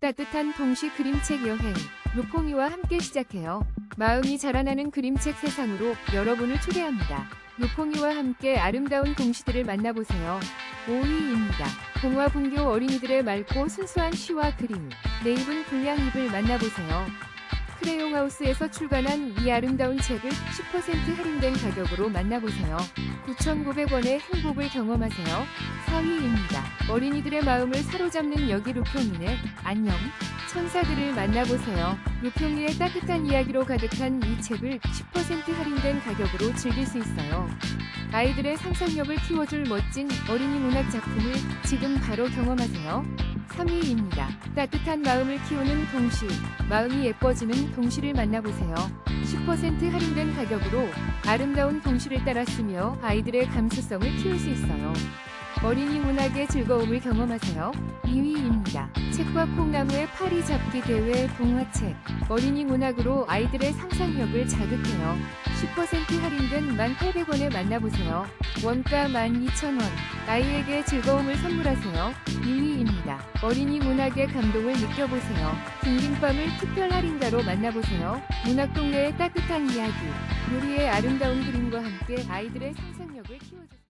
따뜻한 동시 그림책 여행 루퐁이와 함께 시작해요. 마음이 자라나는 그림책 세상으로 여러분을 초대합니다. 루퐁이와 함께 아름다운 동시들을 만나보세요. 5위입니다. 동화 분교 어린이들의 맑고 순수한 시와 그림, 네이븐 불량입을 만나보세요. 크레용 하우스에서 출간한 이 아름다운 책을 10% 할인된 가격으로 만나보세요. 9,900원의 행복을 경험하세요. 4위입니다. 어린이들의 마음을 사로잡는 여기 루평이네. 안녕. 천사들을 만나보세요. 루평이의 따뜻한 이야기로 가득한 이 책을 10% 할인된 가격으로 즐길 수 있어요. 아이들의 상상력을 키워줄 멋진 어린이 문학 작품을 지금 바로 경험하세요. 3위입니다. 따뜻한 마음을 키우는 동시, 마음이 예뻐지는 동시를 만나보세요. 10% 할인된 가격으로 아름다운 동시를 따라 쓰며 아이들의 감수성을 키울 수 있어요. 어린이 문학의 즐거움을 경험하세요. 2위입니다. 책과 콩나무의 파리 잡기 대회 동화책. 어린이 문학으로 아이들의 상상력을 자극해요. 10% 할인된 1,800원에 만나보세요. 원가 12,000원. 아이에게 즐거움을 선물하세요. 2위입니다. 어린이 문학의 감동을 느껴보세요. 딩딩밤을 특별 할인가로 만나보세요. 문학 동네의 따뜻한 이야기. 요리의 아름다운 그림과 함께 아이들의 상상력을 키워주세요.